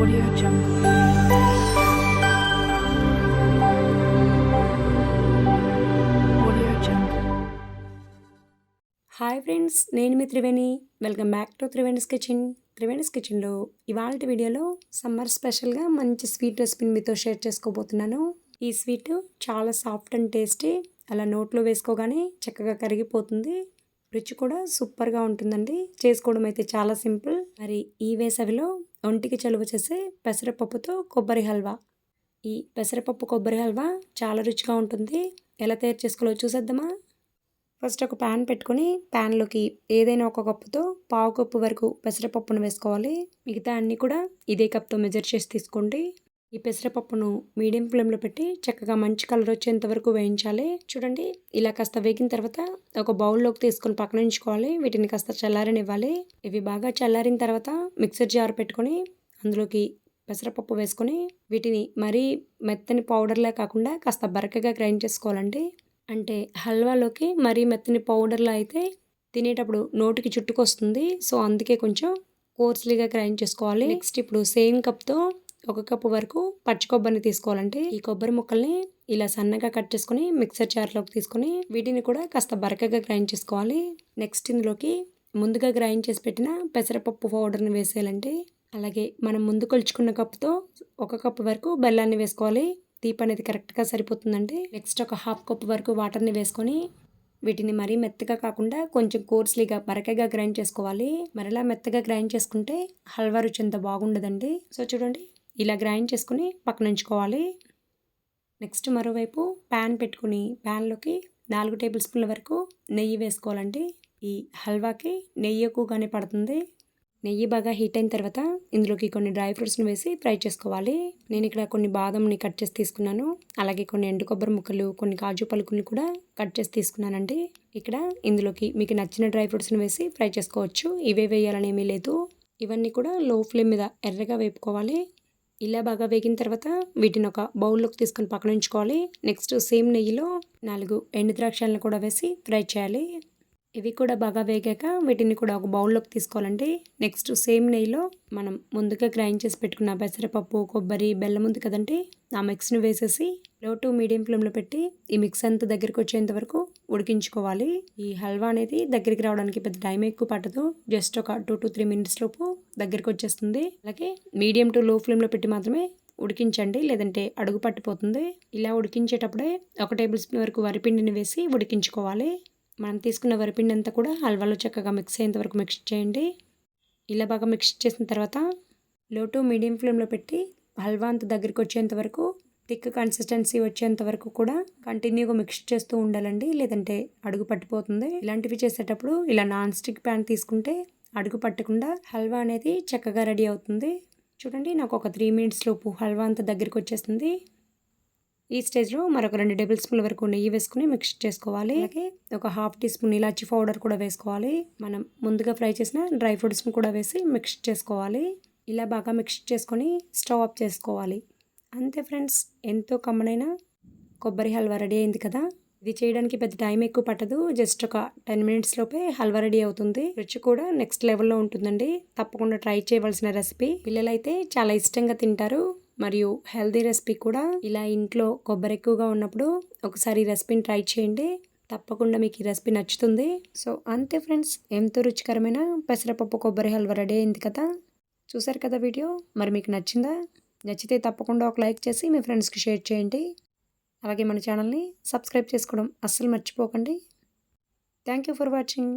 Audio Jungle. Audio Jungle. Hi friends నేను మీ Triveni. Welcome back to Triveni's kitchen Triveni's కిచెన్లో ఇవాళ వీడియోలో summer స్పెషల్గా మంచి స్వీట్ రెసిపీని మీతో షేర్ చేసుకోబోతున్నాను. ఈ స్వీట్ చాలా సాఫ్ట్ అండ్ టేస్టీ అలా నోట్లో వేసుకోగానే చక్కగా కరిగిపోతుంది. రుచి కూడా సూపర్గా ఉంటుందండి. చేసుకోవడం అయితే చాలా సింపుల్ మరి ఈ వేసవిలో ఒంటికి చలువ చేసే పెసరపప్పుతో కొబ్బరి హల్వా. ఈ పెసరపప్పు కొబ్బరి హల్వా చాలా రుచిగా ఉంటుంది. ఎలా తయారు చేసుకోవాలో చూసేద్దామా? ఫస్ట్ ఒక ప్యాన్ పెట్టుకొని ప్యాన్లోకి ఏదైనా ఒక కప్పుతో పావు కప్పు వరకు పెసరపప్పును వేసుకోవాలి. మిగతా అన్నీ కూడా ఇదే కప్తో మెజర్ చేసి తీసుకోండి. ఈ పెసరపప్పును మీడియం ఫ్లేమ్లో పెట్టి చక్కగా మంచి కలర్ వచ్చేంత వరకు వేయించాలి. చూడండి ఇలా కాస్త వేగిన తర్వాత ఒక బౌల్లోకి తీసుకొని పక్కన ఉంచుకోవాలి. వీటిని కాస్త చల్లారనివ్వాలి. ఇవి బాగా చల్లారిన తర్వాత మిక్సర్ జార్ పెట్టుకొని అందులోకి పెసరపప్పు వేసుకొని వీటిని మరీ మెత్తని పౌడర్లా కాకుండా కాస్త బరకగా గ్రైండ్ చేసుకోవాలండి. అంటే హల్వాలోకి మరీ మెత్తని పౌడర్లా అయితే తినేటప్పుడు నోటికి చుట్టుకొస్తుంది. సో అందుకే కొంచెం కోర్స్లీగా గ్రైండ్ చేసుకోవాలి. నెక్స్ట్ ఇప్పుడు సేమ్ కప్తో ఒక కప్పు వరకు పచ్చి కొబ్బరిని తీసుకోవాలంటే ఈ కొబ్బరి ముక్కల్ని ఇలా సన్నగా కట్ చేసుకొని మిక్సర్ జార్లోకి తీసుకొని వీటిని కూడా కాస్త బరకగా గ్రైండ్ చేసుకోవాలి. నెక్స్ట్ ఇందులోకి ముందుగా గ్రైండ్ చేసి పెట్టిన పెసరపప్పు పౌడర్ని వేసేయాలంటే అలాగే మనం ముందు కొలుచుకున్న కప్పుతో ఒక కప్పు వరకు బెల్లాన్ని వేసుకోవాలి. తీపి అనేది కరెక్ట్గా సరిపోతుందండి నెక్స్ట్ ఒక హాఫ్ కప్ వరకు వాటర్ని వేసుకొని వీటిని మరీ మెత్తగా కాకుండా కొంచెం కోర్స్లీగా బరకగా గ్రైండ్ చేసుకోవాలి. మరలా మెత్తగా గ్రైండ్ చేసుకుంటే హల్వా రుచి అంత బాగుండదండి. సో చూడండి ఇలా గ్రైండ్ చేసుకుని పక్కన ఉంచుకోవాలి నెక్స్ట్ మరోవైపు ప్యాన్ పెట్టుకుని ప్యాన్లోకి నాలుగు టేబుల్ స్పూన్ల వరకు నెయ్యి వేసుకోవాలండి. ఈ హల్వాకి నెయ్యి ఎక్కువగానే పడుతుంది. నెయ్యి బాగా హీట్ అయిన తర్వాత ఇందులోకి కొన్ని డ్రై ఫ్రూట్స్ని వేసి ఫ్రై చేసుకోవాలి. నేను ఇక్కడ కొన్ని బాదంని కట్ చేసి తీసుకున్నాను. అలాగే కొన్ని ఎండు కొబ్బరి ముక్కలు కొన్ని కాజు పలుకులు కూడా కట్ చేసి తీసుకున్నానండి. ఇక్కడ ఇందులోకి మీకు నచ్చిన డ్రై ఫ్రూట్స్ని వేసి ఫ్రై చేసుకోవచ్చు. ఇవే వేయాలని ఏమీ లేదు. ఇవన్నీ కూడా లో ఫ్లేమ్ మీద ఎర్రగా వేపుకోవాలి. ఇలా బాగా వేగిన తర్వాత వీటిని ఒక బౌల్లోకి తీసుకొని పక్కన ఉంచుకోవాలి. నెక్స్ట్ సేమ్ నెయ్యిలో నాలుగు ఎండు ద్రాక్షలను కూడా వేసి ఫ్రై చేయాలి. ఇవి కూడా బాగా వేగాక వీటిని కూడా ఒక బౌల్లోకి తీసుకోవాలండి. నెక్స్ట్ సేమ్ నెయ్యిలో మనం ముందుగా గ్రైండ్ చేసి పెట్టుకున్న పెసరపప్పు కొబ్బరి బెల్లం ఉంది కదండి ఆ మిక్స్ని వేసేసి లో టు మీడియం ఫ్లేమ్లో పెట్టి ఈ మిక్స్ అంతా దగ్గరికి వచ్చేంత వరకు ఉడికించుకోవాలి. ఈ హల్వా అనేది దగ్గరికి రావడానికి పెద్ద టైం ఎక్కువ పట్టదు. జస్ట్ ఒక టూ టు త్రీ మినిట్స్ లోపు దగ్గరికి వచ్చేస్తుంది అలాగే మీడియం టు లో ఫ్లేమ్లో పెట్టి మాత్రమే ఉడికించండి. లేదంటే అడుగు పట్టిపోతుంది. ఇలా ఉడికించేటప్పుడే ఒక టేబుల్ స్పూన్ వరకు వరిపిండిని వేసి ఉడికించుకోవాలి. మనం తీసుకున్న వరిపిండి అంతా కూడా హల్వాలో చక్కగా మిక్స్ అయ్యేంత వరకు మిక్స్ చేయండి. ఇలా బాగా మిక్స్ చేసిన తర్వాత లో టు మీడియం ఫ్లేమ్లో పెట్టి హల్వా అంత దగ్గరికి వచ్చేంత వరకు థిక్ కన్సిస్టెన్సీ వచ్చేంత వరకు కూడా కంటిన్యూగా మిక్స్ చేస్తూ ఉండాలండి. లేదంటే అడుగు పట్టిపోతుంది. ఇలాంటివి చేసేటప్పుడు ఇలా నాన్ స్టిక్ ప్యాన్ తీసుకుంటే అడుగు పట్టకుండా హల్వా అనేది చక్కగా రెడీ అవుతుంది. చూడండి నాకు ఒక త్రీ మినిట్స్ లోపు హల్వా అంతా దగ్గరికి వచ్చేస్తుంది. ఈ స్టేజ్లో మరొక రెండు టేబుల్ స్పూన్ల వరకు నెయ్యి వేసుకుని మిక్స్ చేసుకోవాలి. అలాగే ఒక హాఫ్ టీ స్పూన్ ఇలాచి పౌడర్ కూడా వేసుకోవాలి. మనం ముందుగా ఫ్రై చేసిన డ్రై ఫ్రూట్స్ని కూడా వేసి మిక్స్ చేసుకోవాలి. ఇలా బాగా మిక్స్ చేసుకొని స్టవ్ ఆఫ్ చేసుకోవాలి. అంతే ఫ్రెండ్స్ ఎంతో కమ్మనైన కొబ్బరి హల్వా రెడీ అయింది కదా? ఇది చేయడానికి పెద్ద టైం ఎక్కువ పట్టదు. జస్ట్ ఒక టెన్ మినిట్స్ లోపే హల్వా రెడీ అవుతుంది. రుచి కూడా నెక్స్ట్ లెవెల్లో ఉంటుందండి. తప్పకుండా ట్రై చేయవలసిన రెసిపీ. పిల్లలైతే చాలా ఇష్టంగా తింటారు. మరియు హెల్దీ రెసిపీ కూడా. ఇలా ఇంట్లో కొబ్బరి ఎక్కువగా ఉన్నప్పుడు ఒకసారి ఈ రెసిపీని ట్రై చేయండి. తప్పకుండా మీకు ఈ రెసిపీ నచ్చుతుంది. సో అంతే ఫ్రెండ్స్. ఎంతో రుచికరమైన పెసరపప్పు కొబ్బరి హల్వా రెడీ అయింది కదా? చూసారు కదా వీడియో? మరి మీకు నచ్చిందా? నచ్చితే తప్పకుండా ఒక లైక్ చేసి మీ ఫ్రెండ్స్కి షేర్ చేయండి. అలాగే మన ఛానల్ని సబ్స్క్రైబ్ చేసుకోవడం అస్సలు మర్చిపోకండి. Thank you for watching.